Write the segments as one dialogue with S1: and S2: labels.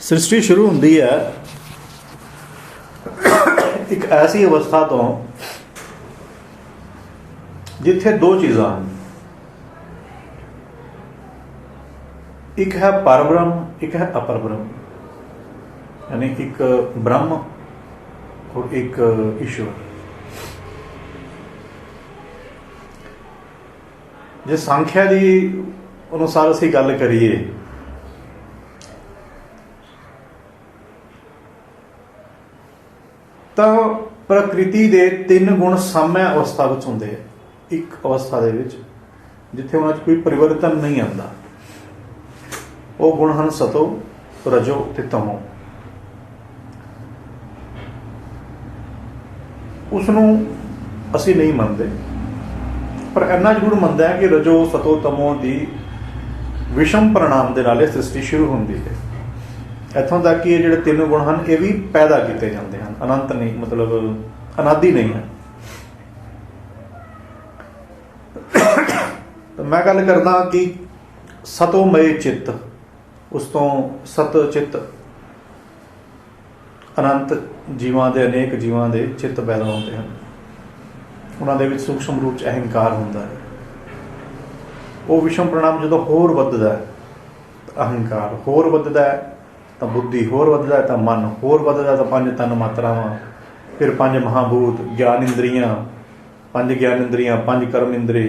S1: ਸ੍ਰਿਸ਼ਟੀ ਸ਼ੁਰੂ ਹੁੰਦੀ ਹੈ ਇੱਕ ਐਸੀ ਅਵਸਥਾ ਤੋਂ ਜਿੱਥੇ ਦੋ ਚੀਜ਼ਾਂ ਹਨ। ਇੱਕ ਹੈ ਪਰਬ੍ਰਹਮ, ਇੱਕ ਹੈ ਅਪਰਬ੍ਰਹਮ। ਯਾਨੀ ਇੱਕ ਬ੍ਰਹਮ ਔਰ ਇੱਕ ਈਸ਼ਵਰ। ਜੇ ਸੰਖਿਆ ਦੀ ਅਨੁਸਾਰ ਅਸੀਂ ਗੱਲ ਕਰੀਏ ਤਾਂ ਪ੍ਰਕਿਰਤੀ ਦੇ ਤਿੰਨ ਗੁਣ ਸਾਮਿਆ ਅਵਸਥਾ ਵਿੱਚ ਹੁੰਦੇ ਆ। ਇੱਕ ਅਵਸਥਾ ਦੇ ਵਿੱਚ, ਜਿੱਥੇ ਉਹਨਾਂ 'ਚ ਕੋਈ ਪਰਿਵਰਤਨ ਨਹੀਂ ਆਉਂਦਾ। ਉਹ ਗੁਣ ਹਨ ਸਤੋ, ਰਜੋ ਤੇ ਤਮੋ। ਉਸ ਨੂੰ ਅਸੀਂ ਨਹੀਂ ਮੰਨਦੇ, ਪਰ ਇੰਨਾ ਜ਼ਰੂਰ ਮੰਨਦਾ ਹੈ ਕਿ ਰਜੋ, ਸਤੋ, ਤਮੋ ਦੀ ਵਿਸ਼ਮ ਪ੍ਰਣਾਮ ਦੇ ਨਾਲ ਇਹ ਸ੍ਰਿਸ਼ਟੀ ਸ਼ੁਰੂ ਹੁੰਦੀ ਹੈ। ਇੱਥੋਂ ਤੱਕ ਕਿ ਇਹ ਜਿਹੜੇ ਤਿੰਨ ਗੁਣ ਹਨ, ਇਹ ਵੀ ਪੈਦਾ ਕੀਤੇ ਜਾਂਦੇ ਅਨੰਤ ਨਹੀਂ, ਮਤਲਬ ਅਨਾਦੀ ਨਹੀਂ ਹੈ। ਤਾਂ ਮੈਂ ਗੱਲ ਕਰਦਾ ਕਿ ਸਤੋਮय ਚਿੱਤ, ਉਸ ਤੋਂ ਸਤ ਚਿੱਤ ਅਨੰਤ ਜੀਵਾਂ ਦੇ, ਅਨੇਕ ਜੀਵਾਂ ਦੇ ਚਿੱਤ ਪੈਦਾ ਹੁੰਦੇ ਹਨ। ਉਹਨਾਂ ਦੇ ਵਿੱਚ ਸੂਖਸ਼ਮ ਰੂਪ ਚ ਅਹੰਕਾਰ ਹੁੰਦਾ ਹੈ। ਉਹ ਵਿਸ਼ਮ ਪ੍ਰਣਾਮ ਜਦੋਂ ਹੋਰ ਵੱਧਦਾ ਹੈ ਅਹੰਕਾਰ ਹੋਰ ਵੱਧਦਾ ਹੈ। ਤਾਂ ਬੁੱਧੀ ਹੋਰ ਵੱਧਦਾ ਤਾਂ ਮਨ ਹੋਰ ਵੱਧਦਾ ਤਾਂ ਪੰਜ ਤਨ ਮਾਤਰਾਵਾਂ। ਫਿਰ ਪੰਜ ਮਹਾਭੂਤ, ਗਿਆਨ ਇੰਦਰੀਆਂ, ਪੰਜ ਗਿਆਨ ਇੰਦਰੀਆਂ, ਪੰਜ ਕਰਮ ਇੰਦਰੀ।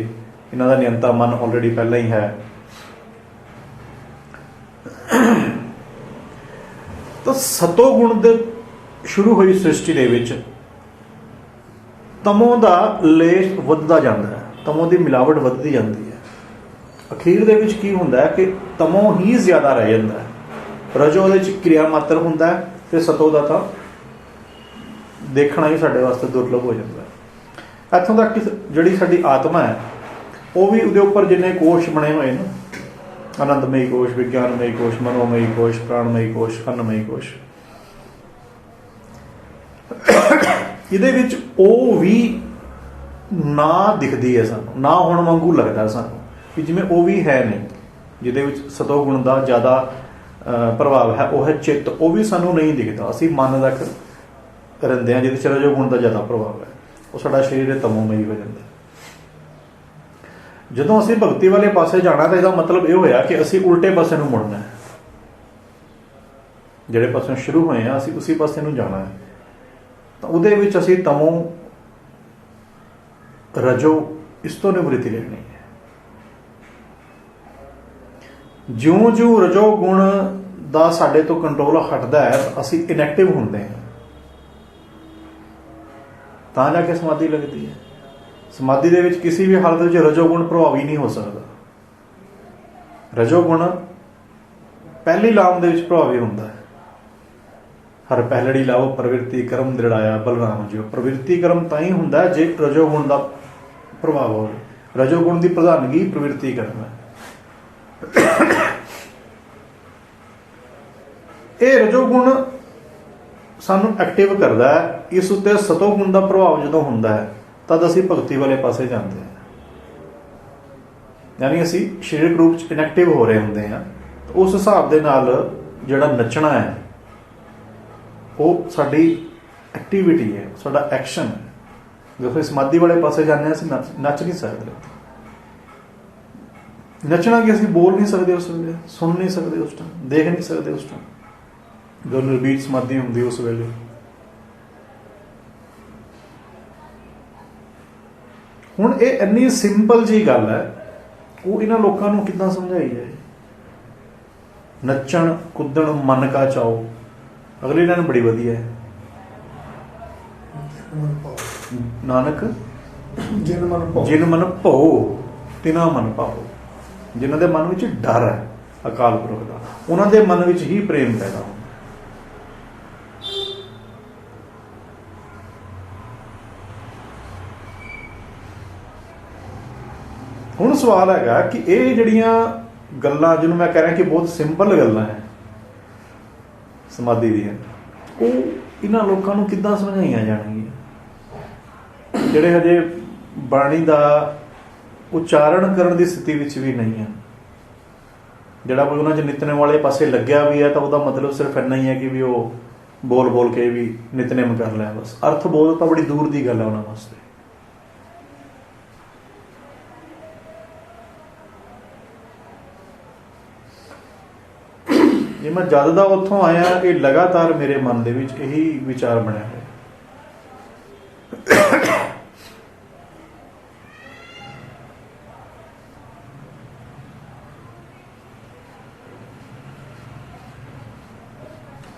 S1: ਇਹਨਾਂ ਦਾ ਨਿਯੰਤਾ ਮਨ ਆਲਰੇਡੀ ਪਹਿਲਾਂ ਹੀ ਹੈ। ਤਾਂ ਸਤੋ ਗੁਣ ਦੇ ਸ਼ੁਰੂ ਹੋਈ ਸ੍ਰਿਸ਼ਟੀ ਦੇ ਵਿੱਚ ਤਮੋ ਦਾ ਲੇਸ਼ ਵੱਧਦਾ ਜਾਂਦਾ ਹੈ, ਤਮੋ ਦੀ ਮਿਲਾਵਟ ਵੱਧਦੀ ਜਾਂਦੀ ਹੈ। ਅਖੀਰ ਦੇ ਵਿੱਚ ਕੀ ਹੁੰਦਾ ਹੈ ਕਿ ਤਮੋ ਹੀ ਜ਼ਿਆਦਾ ਰਹਿ ਜਾਂਦਾ ਹੈ। ਰਜੋ ਉਹਦੇ ਚ ਕਿਰਿਆ ਮਾਤਰ ਹੁੰਦਾ ਹੈ ਤੇ ਸਤੋ ਦਾ ਤਾਂ ਦੇਖਣਾ ਹੀ ਸਾਡੇ ਵਾਸਤੇ ਦੁਰਲਭ ਹੋ ਜਾਂਦਾ ਹੈ। ਇੱਥੋਂ ਤੱਕ ਕਿ ਜਿਹੜੀ ਸਾਡੀ ਆਤਮਾ ਹੈ, ਉਹ ਵੀ ਉਹਦੇ ਉੱਪਰ ਜਿੰਨੇ ਕੋਸ਼ ਬਣੇ ਹੋਏ ਨੇ, ਆਨੰਦਮਈ ਕੋਸ਼, ਵਿਗਿਆਨਮਈ ਕੋਸ਼, ਮਨੋਮਈ ਕੋਸ਼, ਪ੍ਰਾਣਮਈ ਕੋਸ਼ ਅੰਨਮਈ ਕੋਸ਼, ਇਹਦੇ ਵਿੱਚ ਉਹ ਵੀ ਨਾ ਦਿਖਦੀ ਹੈ ਸਾਨੂੰ, ਨਾ ਹੋਣ ਵਾਂਗੂ ਲੱਗਦਾ ਸਾਨੂੰ ਕਿ ਜਿਵੇਂ ਉਹ ਵੀ ਹੈ ਨਹੀਂ, ਜਿਹਦੇ ਵਿੱਚ ਸਤੋ ਗੁਣ ਦਾ ਜ਼ਿਆਦਾ ਪ੍ਰਭਾਵ ਹੈ, ਉਹ ਹੈ ਚਿੱਤ, ਉਹ ਵੀ ਸਾਨੂੰ ਨਹੀਂ ਦਿਖਦਾ। ਅਸੀਂ ਮਨ ਦਾ ਰਹਿੰਦੇ ਹਾਂ, ਜਿਹਦੇ ਚ ਰਜੋ ਗੁਣ ਦਾ ਜ਼ਿਆਦਾ ਪ੍ਰਭਾਵ ਹੈ। ਉਹ ਸਾਡਾ ਸਰੀਰ ਹੈ ਤਮੋਮਈ ਹੋ ਜਾਂਦਾ ਜਦੋਂ ਅਸੀਂ ਭਗਤੀ ਵਾਲੇ ਪਾਸੇ ਜਾਣਾ, ਤਾਂ ਇਹਦਾ ਮਤਲਬ ਇਹ ਹੋਇਆ ਕਿ ਅਸੀਂ ਉਲਟੇ ਪਾਸੇ ਨੂੰ ਮੁੜਨਾ ਹੈ। ਜਿਹੜੇ ਪਾਸੇ ਸ਼ੁਰੂ ਹੋਏ ਆ ਅਸੀਂ ਉਸੇ ਪਾਸੇ ਨੂੰ ਜਾਣਾ ਹੈ। ਤਾਂ ਉਹਦੇ ਵਿੱਚ ਅਸੀਂ ਤਮੋ, ਰਜੋ ਇਸ ਤੋਂ ਨਿਵ੍ਰਿਤੀ ਲੈਣੀ ਹੈ। ਜਿਉਂ-ਜਿਉਂ ਰਜੋ ਗੁਣ ਦਾ ਸਾਡੇ ਤੋਂ ਕੰਟਰੋਲ ਹਟਦਾ ਹੈ, ਅਸੀਂ ਇਨੈਕਟਿਵ ਹੁੰਦੇ ਹਾਂ। ਤਾਂ ਜਾ ਕੇ ਸਮਾਧੀ ਲੱਗਦੀ ਹੈ। ਸਮਾਧੀ ਦੇ ਵਿੱਚ ਕਿਸੇ ਵੀ ਹਾਲਤ ਵਿੱਚ ਰਜੋਗੁਣ ਪ੍ਰਭਾਵੀ ਨਹੀਂ ਹੋ ਸਕਦਾ। ਰਜੋਗੁਣ ਪਹਿਲੀ ਲਾਮ ਦੇ ਵਿੱਚ ਪ੍ਰਭਾਵੀ ਹੁੰਦਾ ਹੈ। ਹਰ ਪਹਿਲੜੀ ਲਾਓ, ਪ੍ਰਵਿਰਤੀ ਕਰਮ ਦ੍ਰਿੜਾਇਆ, ਬਲਰਾਮ ਜੀ ਪ੍ਰਵਿਰਤੀ ਕਰਮ ਤਾਂ ਹੀ ਹੁੰਦਾ ਹੈ ਜੇ ਰਜੋਗੁਣ ਦਾ ਪ੍ਰਭਾਵ ਹੋਵੇ। ਰਜੋਗੁਣ ਦੀ ਪ੍ਰਧਾਨਗੀ ਪ੍ਰਵਿਰਤੀ ਕਰਮ ਹੈ। ਇਹ ਰਜੋ ਗੁਣ ਸਾਨੂੰ ਐਕਟਿਵ ਕਰਦਾ ਹੈ। ਇਸ ਉੱਤੇ ਸਤੋ ਗੁਣ ਦਾ ਪ੍ਰਭਾਵ ਜਦੋਂ ਹੁੰਦਾ ਹੈ, ਤਦ ਅਸੀਂ ਭਗਤੀ ਵਾਲੇ ਪਾਸੇ ਜਾਂਦੇ ਹਾਂ। ਯਾਨੀ ਅਸੀਂ ਸਰੀਰਕ ਰੂਪ ਚ ਇਨੈਕਟਿਵ ਹੋ ਰਹੇ ਹੁੰਦੇ ਹਾਂ ਉਸ ਹਿਸਾਬ ਦੇ ਨਾਲ ਜਿਹੜਾ ਨੱਚਣਾ ਹੈ, ਉਹ ਸਾਡੀ ਐਕਟੀਵਿਟੀ ਹੈ, ਸਾਡਾ ਐਕਸ਼ਨ ਹੈ। ਜਦੋਂ ਸਮਾਧੀ ਵਾਲੇ ਪਾਸੇ ਜਾਂਦੇ ਹਾਂ, ਅਸੀਂ ਨੱਚ- ਨੱਚ ਨਹੀਂ ਸਕਦੇ। ਨੱਚਣਾ ਕਿ ਅਸੀਂ ਬੋਲ ਨਹੀਂ ਸਕਦੇ ਉਸ ਵੇਲੇ ਸੁਣ ਨਹੀਂ ਸਕਦੇ ਉਸ ਟਾਈਮ ਦੇਖ ਨਹੀਂ ਸਕਦੇ ਉਸ ਟਾਈਮ ਜਦੋਂ ਨਿਰਬੀਜ ਸਮਾਧੀ ਹੁੰਦੀ ਉਸ ਵੇਲੇ। ਹੁਣ ਇਹ ਇੰਨੀ ਸਿੰਪਲ ਜੀ ਗੱਲ ਹੈ ਉਹ ਇਹਨਾਂ ਲੋਕਾਂ ਨੂੰ ਕਿੱਦਾਂ ਸਮਝਾਈ ਜਾਏ? ਨੱਚਣ ਕੁੱਦਣ ਮਨ ਕਾ ਚਾਓ ਅਗਲੇ ਇਹਨਾਂ ਨੂੰ ਬੜੀ ਵਧੀਆ ਹੈ। ਨਾਨਕ?
S2: ਜਿਨ ਮਨ ਭਉ
S1: ਜਿਨ ਮਨ ਭਉ ਤਿਨਾ ਮਨ ਪਾਓ ਜਿਨ੍ਹਾਂ ਦੇ ਮਨ ਵਿੱਚ ਡਰ ਹੈ ਅਕਾਲ ਪੁਰਖ ਦਾ, ਉਹਨਾਂ ਦੇ ਮਨ ਵਿੱਚ ਹੀ ਪ੍ਰੇਮ ਪੈਦਾ ਹੁੰਦਾ ਹੁਣ ਸਵਾਲ ਹੈਗਾ ਕਿ ਇਹ ਜਿਹੜੀਆਂ ਗੱਲਾਂ ਜਿਹਨੂੰ ਮੈਂ ਕਹਿ ਰਿਹਾ ਕਿ ਬਹੁਤ ਸਿੰਪਲ ਗੱਲਾਂ ਹੈ, ਸਮਾਧੀ ਦੀਆਂ, ਉਹ ਇਹਨਾਂ ਲੋਕਾਂ ਨੂੰ ਕਿੱਦਾਂ ਸਮਝਾਈਆਂ ਜਾਣਗੀਆਂ? ਜਿਹੜੇ ਹਜੇ ਬਾਣੀ ਦਾ ਉਚਾਰਨ ਕਰਨ ਦੀ ਸਥਿਤੀ ਵਿੱਚ ਵੀ ਨਹੀਂ ਹੈ। ਜਿਹੜਾ ਕੋਈ ਉਹਨਾਂ 'ਚ ਨਿਤਨੇਮ ਵਾਲੇ ਪਾਸੇ ਲੱਗਿਆ ਵੀ ਹੈ ਤਾਂ ਉਹਦਾ ਮਤਲਬ ਸਿਰਫ ਇੰਨਾ ਹੀ ਹੈ ਕਿ ਵੀ ਉਹ ਬੋਲ ਬੋਲ ਕੇ ਵੀ ਨਿਤਨੇਮ ਕਰ ਲਿਆ ਬਸ। ਅਰਥ ਬੋਧ ਤਾਂ ਬੜੀ ਦੂਰ ਦੀ ਗੱਲ ਹੈ ਉਹਨਾਂ ਵਾਸਤੇ। ਜੇ ਮੈਂ ਜਦ ਦਾ ਉੱਥੋਂ ਆਇਆ, ਇਹ ਲਗਾਤਾਰ ਮੇਰੇ ਮਨ ਦੇ ਵਿੱਚ ਇਹੀ ਵਿਚਾਰ ਬਣਿਆ ਹੋਇਆ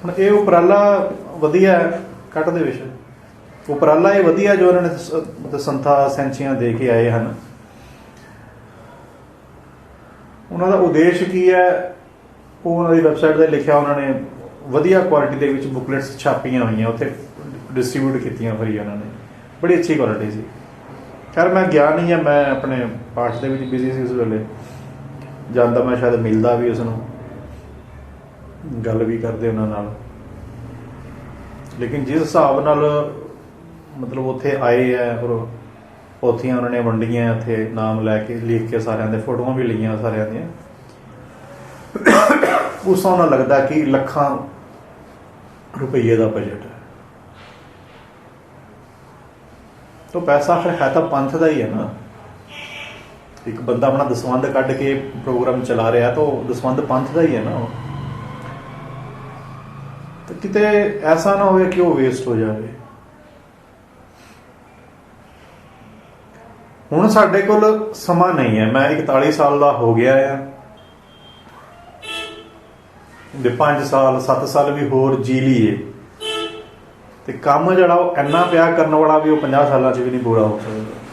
S1: ਹੁਣ ਇਹ ਉਪਰਾਲਾ ਵਧੀਆ ਹੈ, ਕੱਟ ਦੇ ਵਿਸ਼ੇ ਉਪਰਾਲਾ ਇਹ ਵਧੀਆ ਜੋ ਉਹਨਾਂ ਨੇ ਸੰਥਾ ਸੈਂਚੀਆਂ ਦੇ ਕੇ ਆਏ ਹਨ। ਉਹਨਾਂ ਦਾ ਉਦੇਸ਼ ਕੀ ਹੈ? ਉਹ ਉਹਨਾਂ ਦੀ ਵੈਬਸਾਈਟ ਤੇ ਲਿਖਿਆ ਉਹਨਾਂ ਨੇ ਵਧੀਆ ਕੁਆਲਿਟੀ ਦੇ ਵਿੱਚ ਬੁਕਲੇਟਸ ਛਾਪੀਆਂ ਹੋਈਆਂ ਉੱਥੇ ਡਿਸਟ੍ਰੀਬਿਊਟ ਕੀਤੀਆਂ ਹੋਈਆਂ ਉਹਨਾਂ ਨੇ। ਬੜੀ ਅੱਛੀ ਕੁਆਲਿਟੀ ਸੀ। ਖੈਰ ਮੈਂ ਗਿਆ ਨਹੀਂ ਹੈ ਮੈਂ ਆਪਣੇ ਪਾਠ ਦੇ ਵਿੱਚ ਬਿਜ਼ੀ ਸੀ ਉਸ ਵੇਲੇ। ਜਾਂਦਾ ਮੈਂ ਸ਼ਾਇਦ ਮਿਲਦਾ ਵੀ ਉਸ ਨੂੰ ਗੱਲ ਵੀ ਕਰਦੇ ਉਹਨਾਂ ਨਾਲ। ਲੇਕਿਨ ਜਿਸ ਹਿਸਾਬ ਨਾਲ ਮਤਲਬ ਉੱਥੇ ਆਏ ਆ ਔਰ ਉੱਥੇ ਉਹਨਾਂ ਨੇ ਵੰਡੀਆਂ, ਉੱਥੇ ਨਾਮ ਲੈ ਕੇ, ਲਿਖ ਕੇ ਸਾਰਿਆਂ ਦੇ ਫੋਟੋਆਂ ਵੀ ਲਈਆਂ ਸਾਰਿਆਂ ਦੀਆਂ। ਉਸ ਹਿਸਾਬ ਨਾਲ ਲੱਗਦਾ ਕਿ ਲੱਖਾਂ ਰੁਪਈਏ ਦਾ ਬਜਟ ਹੈ। ਤਾਂ ਪੈਸਾ ਫਿਰ ਹੈ ਤਾਂ ਪੰਥ ਦਾ ਹੀ ਹੈ ਨਾ। ਇੱਕ ਬੰਦਾ ਆਪਣਾ ਦਸਵੰਧ ਕੱਢ ਕੇ ਪ੍ਰੋਗਰਾਮ ਚਲਾ ਰਿਹਾ ਤਾਂ ਉਹ ਦਸਵੰਧ ਪੰਥ ਦਾ ਹੀ ਹੈ ਨਾ। ਉਹ ਤਾਂ ਕਿਤੇ ਐਸਾ ਨਾ ਹੋਵੇ ਕਿ ਉਹ ਵੇਸਟ ਹੋ ਜਾਵੇ। ਹੁਣ ਸਾਡੇ ਕੋਲ ਸਮਾਂ ਨਹੀਂ ਹੈ। ਮੈਂ 41 ਸਾਲ ਦਾ ਹੋ ਗਿਆ ਆ। ਦੇ 5 ਸਾਲ 7 ਸਾਲ ਵੀ ਹੋਰ ਜੀ ਲਈਏ। ਤੇ ਕੰਮ ਜਿਹੜਾ ਉਹ ਇੰਨਾ ਪਿਆ ਕਰਨ ਵਾਲਾ ਵੀ ਉਹ 50 ਸਾਲਾਂ 'ਚ ਵੀ ਨਹੀਂ ਪੂਰਾ ਹੋ ਸਕਦਾ।